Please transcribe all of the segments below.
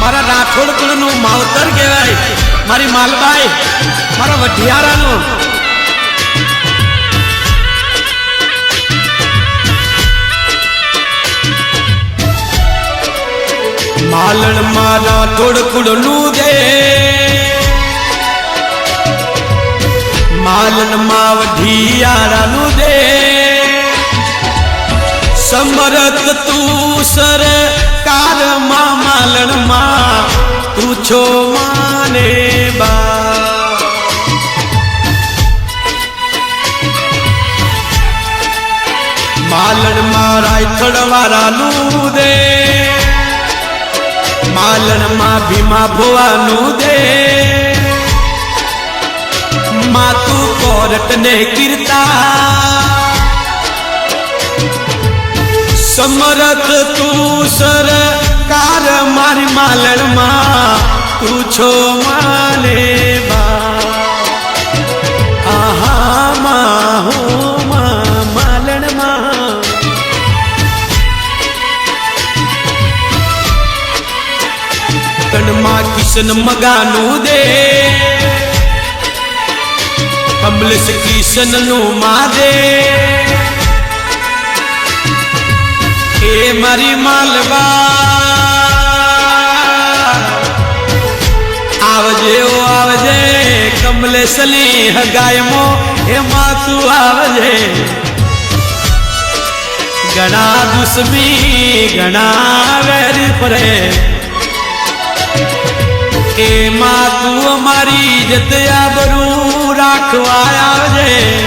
મારા રાઠોડ કુળનું માવતર કહેવાય. મારી માલબાઈ મારા વઢિયારાનું. માલણ મારા થોડકુડનું દે. માલણમાં આરાનું દે. સમરત તું સર, કારમાં માલણમાં તું માને બા. માલણમાં રાયથડ વાળાનું દે. માલણમાં ભીમા ભોવાનું દે. માતું કોરટ ને કીર્તા. સમરથ તું સરકાર મારી માલણમાં તું છો માને આહા, માં, હું માં માં કણમાં કિશન મગાનું દે. કમલેશ કિશનનું મારે એ મારી માલવા આવજે ઓ આવજે કમલેશની હગાયમો એમાં તું આવજે ઘણા દુશ્મી ઘણા વેરી ફરે એમાં તું અમારી જતે રાખવા આવજે.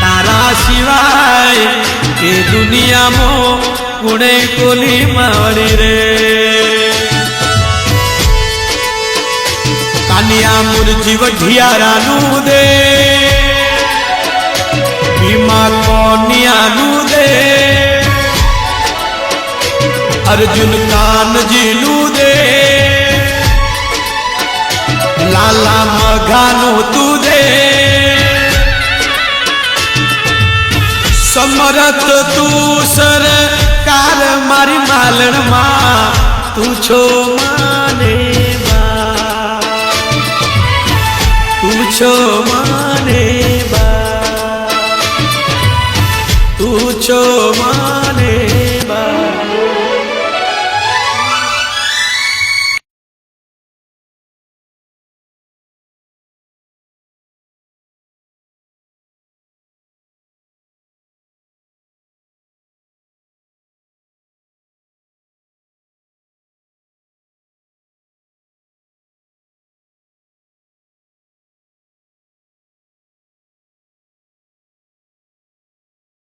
તારા સિવાય એ દુનિયામાં કુણે કોલી માવડી રે. કાનિયા મુરજી વઢિયારાનું દે. ભીમા કોનિયાનું દે. અર્જુન કાનજીનું લાલા મઘાનું તું દે સમરથ તું સર કાર મારી માલણમાં તું છો માને તું છો માને તું છો માને